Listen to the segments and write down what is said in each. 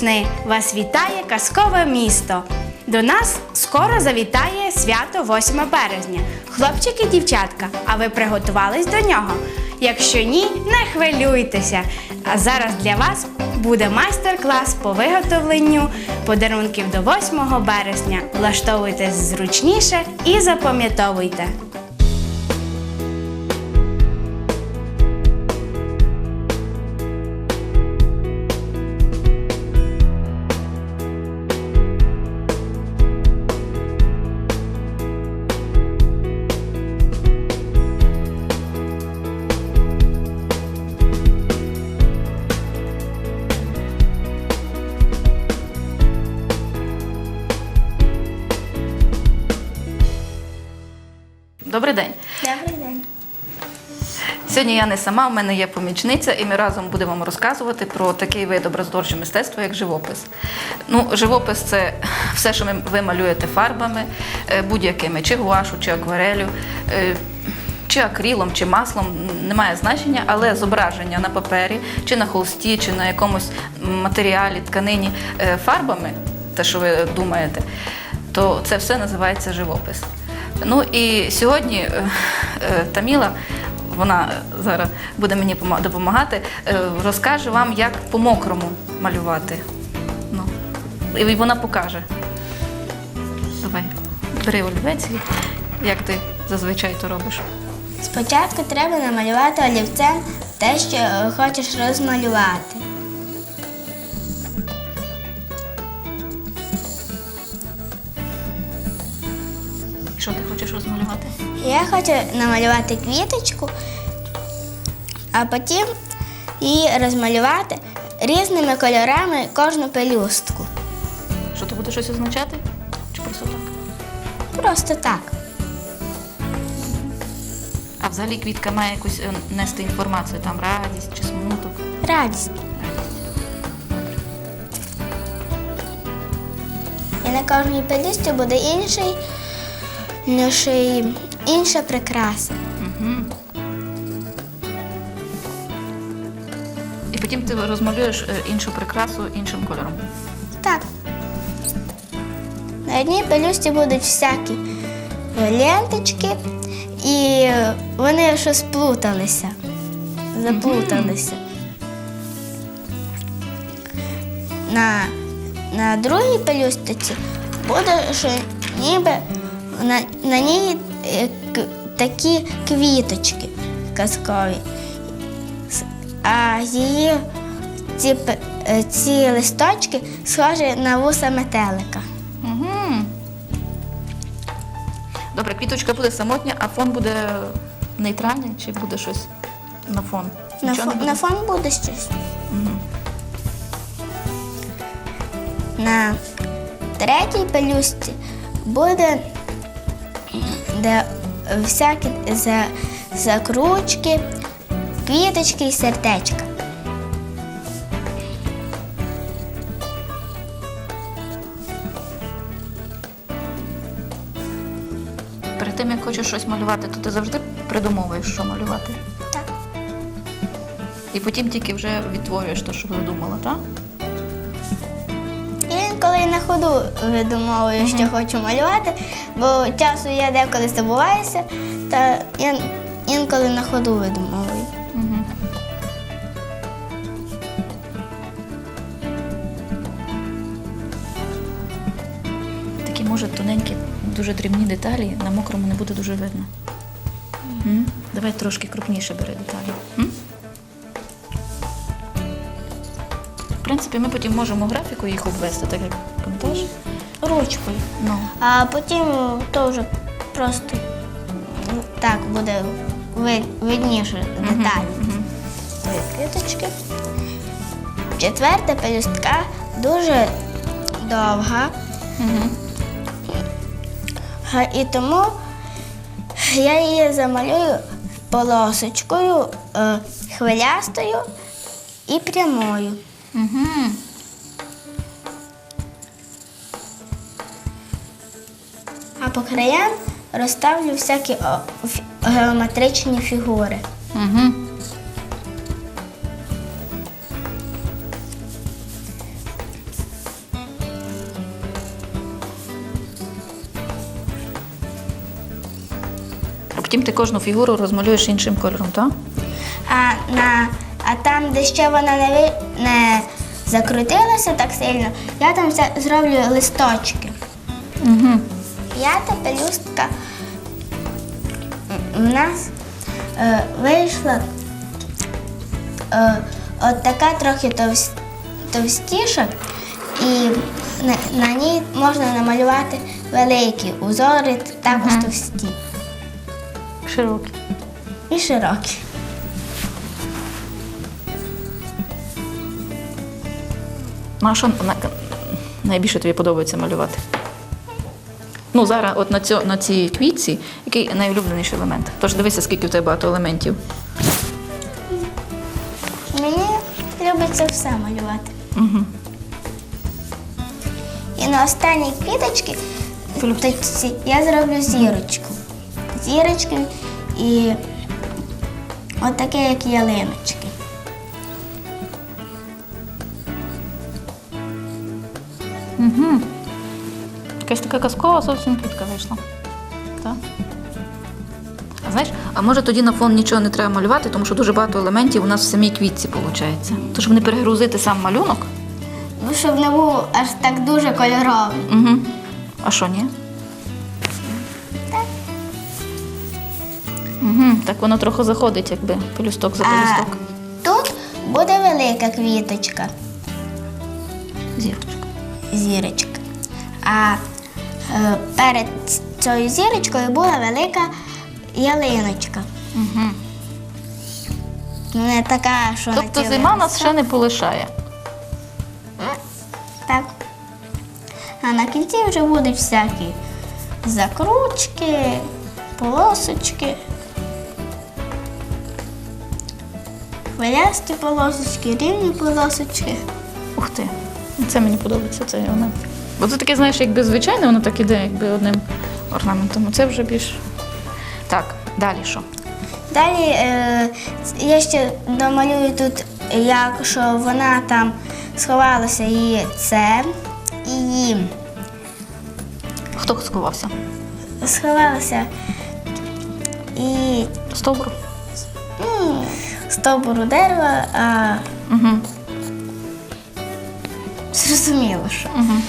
весни вас вітає казкове місто. До нас скоро завітає свято 8 березня. Хлопчики, дівчатка, а ви приготувались до нього? Якщо ні, не хвилюйтеся. А зараз для вас буде майстер-клас по виготовленню подарунків до 8 березня. Влаштовуйтесь зручніше і запам'ятовуйте. Добрий день. Добрий день. Сьогодні я не сама, у мене є помічниця, і ми разом будемо вам розказувати про такий вид образотворчого мистецтва, як живопис. Ну, живопис це все, що ви малюєте фарбами, е, будь-якими, чи гуашу, чи акварелю, е, чи акрилом, чи маслом, немає значення, але зображення на папері, чи на холсті, чи на якомусь матеріалі, тканині е, фарбами, те, що ви думаєте, то це все називається живопис. Ну і сьогодні е, е, Таміла, вона зараз буде мені допомагати, е, розкаже вам, як по мокрому малювати. Ну, і вона покаже. Давай, бери олівець, як ти зазвичай то робиш. Спочатку треба намалювати олівцем те, що хочеш розмалювати. Хочеш розмалювати? Я хочу намалювати квіточку, а потім її розмалювати різними кольорами кожну пелюстку. Що ти будеш щось означати? Чи просто так? Просто так. А взагалі квітка має якусь е, нести інформацію, там радість чи смуток. Радість. І на кожній пелюсті буде інший, інший, інша прикраса. Угу. І потім ти розмалюєш е, іншу прикрасу іншим кольором. Так. На одній пелюсті будуть всякі ленточки, і вони щось плуталися, заплуталися. На, на другій пелюстиці буде, що ніби на, на ній е, такі квіточки казкові. А її ці, е, ці листочки схожі на вуса метелика. Угу. Добре, квіточка буде самотня, а фон буде нейтральний чи буде щось на фон? На, фон, буде? на фон буде щось. Мгм. На третій пелюстці буде де всякі закручки, квіточки і сердечка. Перед тим, як хочеш щось малювати, то ти завжди придумовуєш, що малювати. Так. І потім тільки вже відтворюєш те, що видумала, так? І інколи на ходу видумовую, що хочу малювати, бо часу я деколи забуваюся, та ін- інколи на ходу видумовую. Такі, може, тоненькі, дуже дрібні деталі на мокрому не буде дуже видно. М? Давай трошки крупніше бери деталі. М? Принципі, ми потім можемо графіку їх обвести, так як пам'ятаєш? Ручкою. Ну. А потім то вже просто ну, так буде ви- видніше деталі. Квіточки. Четверта пелюстка дуже довга. Га- І тому я її замалюю полосочкою, е, хвилястою і прямою. Угу. А по краям розставлю всякі геометричні фігури. Угу. А потім ти кожну фігуру розмалюєш іншим кольором, так? А, на, а там, де ще вона не ви- не закрутилася так сильно, я там зроблю листочки. Угу. П'ята пелюстка в нас е, вийшла е, от така трохи товс- товстіша, і на, на ній можна намалювати великі узори, також товсті Широкий. і широкі. Ну, а що на- найбільше тобі подобається малювати? Ну, зараз, от на, цьо, на цій квітці, який найулюбленіший елемент? Тож дивися, скільки у тебе багато елементів. Мені любиться все малювати. Угу. І на останній квіточці я зроблю зірочку. Зірочки і от як ялиночки. Угу. Якась така казкова зовсім квітка вийшла. Так. А знаєш, а може тоді на фон нічого не треба малювати, тому що дуже багато елементів у нас в самій квітці виходить. То щоб не перегрузити сам малюнок. Ну, щоб не був аж так дуже кольоровий. Угу. А що ні? Так. Угу. Так воно трохи заходить, якби пелюсток за А тут буде велика квіточка, Зірочка. Зірочка. А е, перед цією зірочкою була велика ялиночка. Угу. Не така, що Тобто зима нас ще не полишає. Так. А на кінці вже будуть всякі закручки, полосочки, хвилясті полосочки, рівні полосочки. Ух ти. Це мені подобається цей елемент. Бо це таке, знаєш, якби звичайне, воно так іде, якби одним орнаментом. Це вже більш. Так, далі що? Далі е, я ще домалюю тут, як що вона там сховалася і це, і. Хто сховався? Сховалася і Стовбур? м, стовбуру дерева, а Угу. Зрозуміло, що. Угу.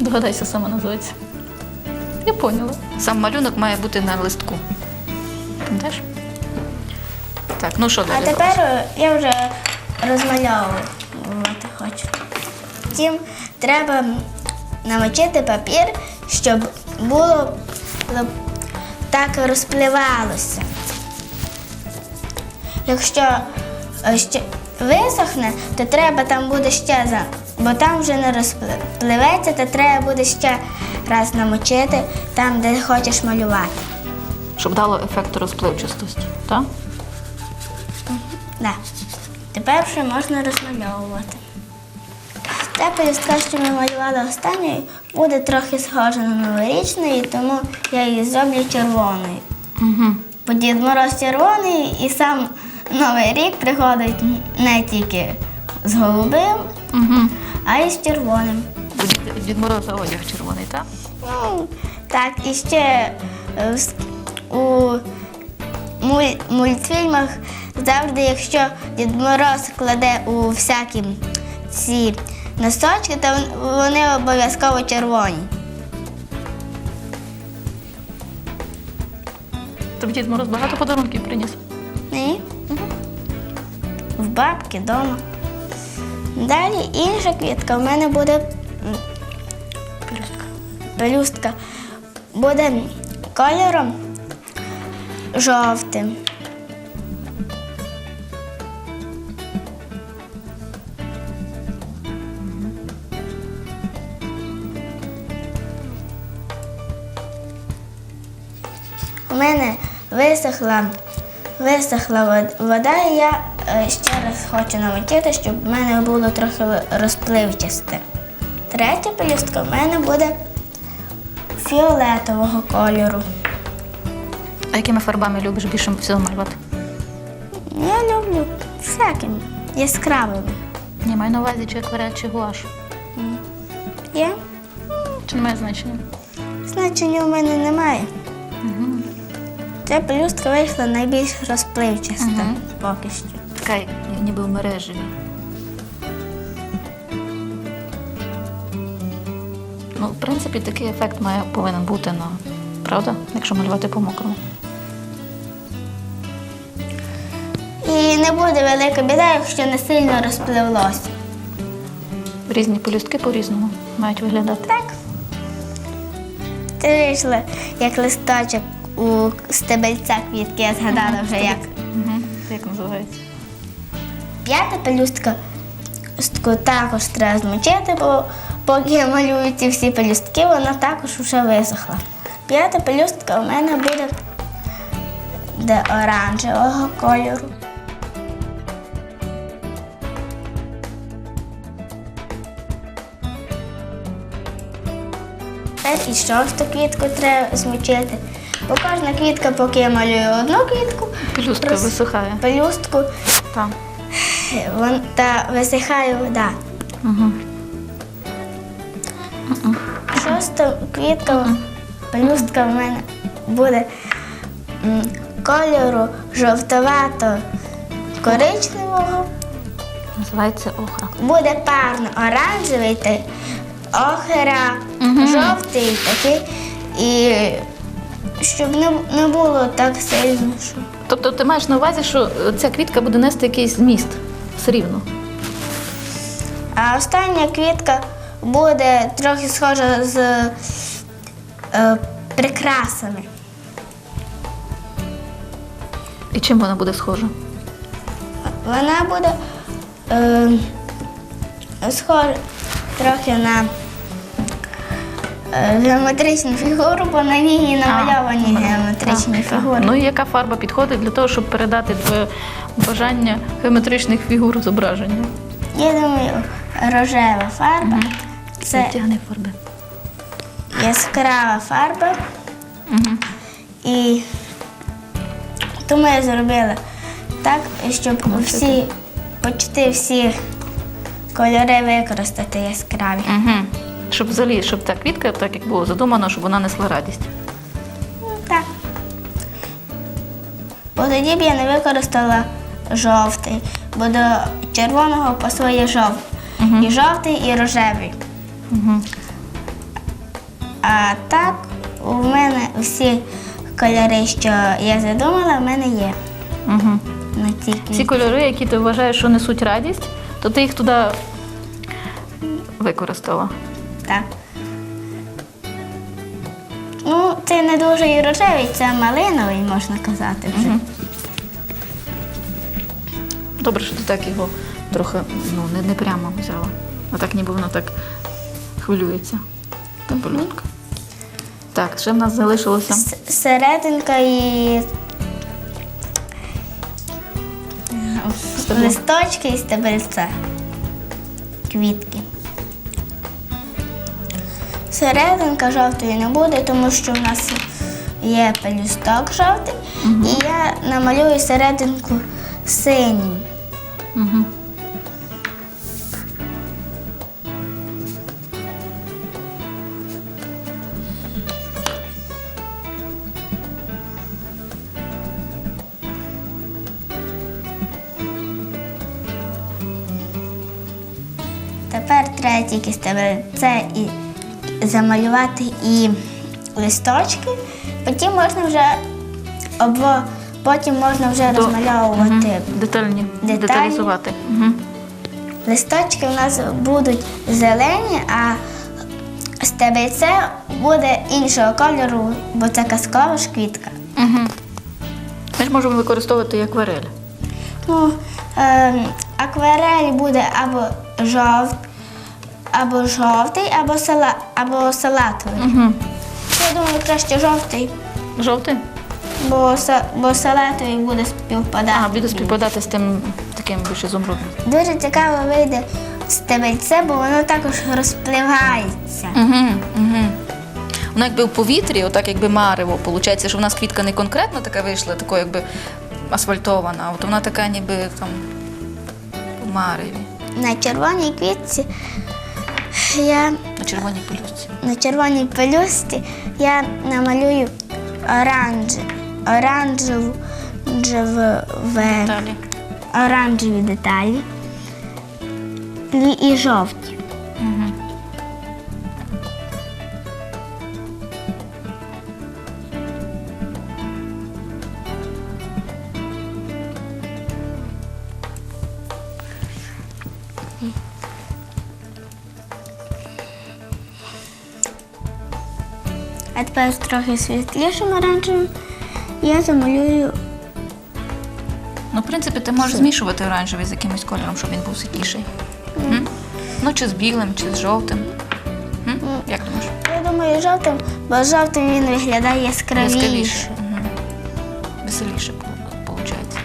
Догадайся, сама називається. Я поняла. Сам малюнок має бути на листку. Пам'ятаєш? Так, ну що А тепер е, я вже розмальовувати хочу. Втім, треба намочити папір, щоб було так розпливалося. Якщо е, ще висохне, то треба там буде ще за, бо там вже не розпливеться, то треба буде ще раз намочити там, де хочеш малювати. Щоб дало ефект розпливчастості. Так? Да. Тепер вже можна розмальовувати. Та пелюстка, що ми малювали останньою, буде трохи схожа на новорічної, тому я її зроблю червоною. Угу. Бо Дід Мороз червоний і сам Новий рік приходить не тільки з голубим, Угу. а й з червоним. Дід, Мороза одяг червоний, так? Ну, так, і ще е, у мультфільмах завжди, якщо Дід Мороз кладе у всякі ці носочки, то вони обов'язково червоні. Тобі Дід Мороз багато подарунків приніс. Ні? В бабки вдома. Далі інша квітка в мене буде пелюстка. Буде кольором жовтим. У мене висохла, висохла вода, і я е, ще раз хочу намочити, щоб в мене було трохи розпливчасте. Третя пелюстка в мене буде фіолетового кольору. А якими фарбами любиш більше всього малювати? Я люблю всякими яскравими. Ні, маю на увазі, чи акварель, чи гуаш. Є? Чи не має значення? Значення у мене немає. Ця пелюстка вийшла найбільш розпливчаста Мгм. поки що. Така ніби в мережеві. Ну, в принципі, такий ефект має повинен бути на правда, якщо малювати по мокрому. І не буде велика біда, якщо не сильно розпливлося. Різні полюстки по-різному мають виглядати. Так. Це вийшло як листочок у стебельця квітки, я згадала вже як. Як називається? П'ята пелюстка також треба змочити, бо поки я малюю ці всі пелюстки, вона також вже висохла. П'ята пелюстка у мене буде де оранжевого кольору. Тепер і шосту квітку треба змочити. Бо кожна квітка, поки я малюю одну квітку, Пелюстка роз- висихає. пелюстку Там. Вон, та висихає вода. Угу. Шоста квітка, пелюстка в мене буде м, кольору жовтовато коричневого, Називається охра. буде парно оранжевий, та охера, жовтий такий. І щоб не, не було так сильно, що. Тобто ти маєш на увазі, що ця квітка буде нести якийсь зміст все рівно. А остання квітка буде трохи схожа з е, прикрасами. І чим вона буде схожа? Вона буде е, схожа трохи на геометричну фігуру, бо на ній намальовані геометричні фігури. Ну і яка фарба підходить для того, щоб передати твоє бажання геометричних фігур зображення? Я думаю, рожева фарба це Тягни фарби. яскрава фарба. Угу. І тому я зробила так, щоб всі, почти всі кольори використати яскраві. Угу. Щоб взагалі, щоб та квітка, так як було задумано, щоб вона несла радість. Ну, Так. Бо тоді б я не використала жовтий, бо до червоного пасує жовтий. І жовтий, і рожевий. Угу. А так у мене всі кольори, що я задумала, в мене є Угу. на цій Ці квітці. кольори, які ти вважаєш, що несуть радість, то ти їх туди використала. Так. Ну, це не дуже і рожевий, це малиновий, можна казати вже. Мгм. Добре, що ти так його трохи ну, не, не прямо взяла. А так ніби воно так хвилюється. Та пелюстка. Так, ще в нас залишилося. С- Серединка і листочки і стебельце. Квітки. Серединка жовтої не буде, тому що в нас є пелюсток жовтий, і я намалюю серединку синім. Угу. Тепер треба тільки стебельце і замалювати і листочки. Потім можна вже обво, потім можна вже До- розмальовувати. Детальні, Детальні. деталізувати. Угу. Листочки у нас будуть зелені, а стебельце буде іншого кольору, бо це казкова ж квітка. Угу. Ми ж можемо використовувати і акварель. Ну, е, акварель буде або жовт, або жовтий, або, сала, або салатовий. Угу. Я думаю, краще жовтий, Жовтий? бо, са- бо салатовий буде співпадати. А, буде співпадати з тим таким більш ізумрудним. Дуже цікаво вийде стебельце, бо воно також розпливається. Угу, угу. Воно якби в повітрі, отак якби марево. Получається, що в нас квітка не конкретно така вийшла, такою якби асфальтована, а от вона така ніби там у мареві, На червоній квітці я на червоній пелюсті. на червоній пелюсті я намалюю оранжеві, оранжеву, оранжеві деталі і, і жовті. А тепер з трохи світлішим оранжевим я замалюю Ну, в принципі, ти можеш змішувати оранжевий з якимось кольором, щоб він був світліший. М? Ну, чи з білим, чи з жовтим. М? Як думаєш? Я думаю, жовтим, бо жовтим він виглядає яскравіше. Яскравіше. Мгм. Веселіше виходить.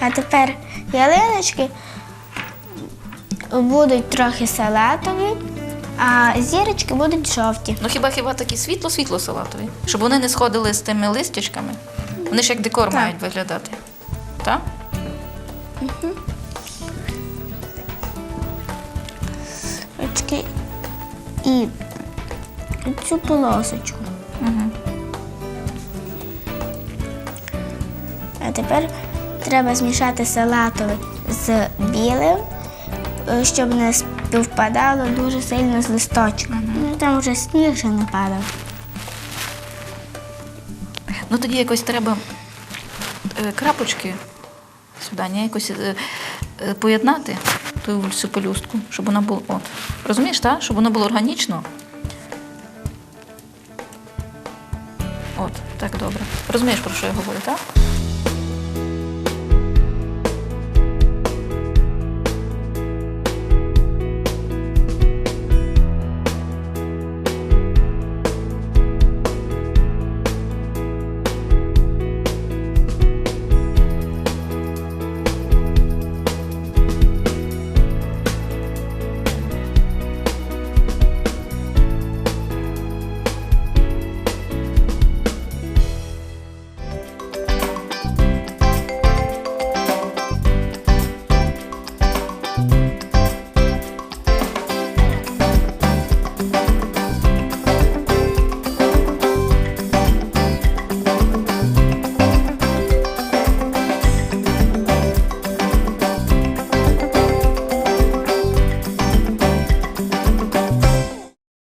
А тепер ялиночки будуть трохи салатові, а зірочки будуть жовті. Ну хіба хіба такі світло-світло салатові? Щоб вони не сходили з тими листячками. Вони ж як декор мають виглядати. Так? Очки і цю полосочку. Угу. А тепер треба змішати салатовий з білим, щоб не співпадало дуже сильно з листочком. Ну там вже сніг ще не падав. Ну тоді якось треба е, крапочки сюди, ні, якось е, е, поєднати ту всю пелюстку, щоб вона була. От. Розумієш, так? Щоб воно було органічно. От, так добре. Розумієш, про що я говорю, так?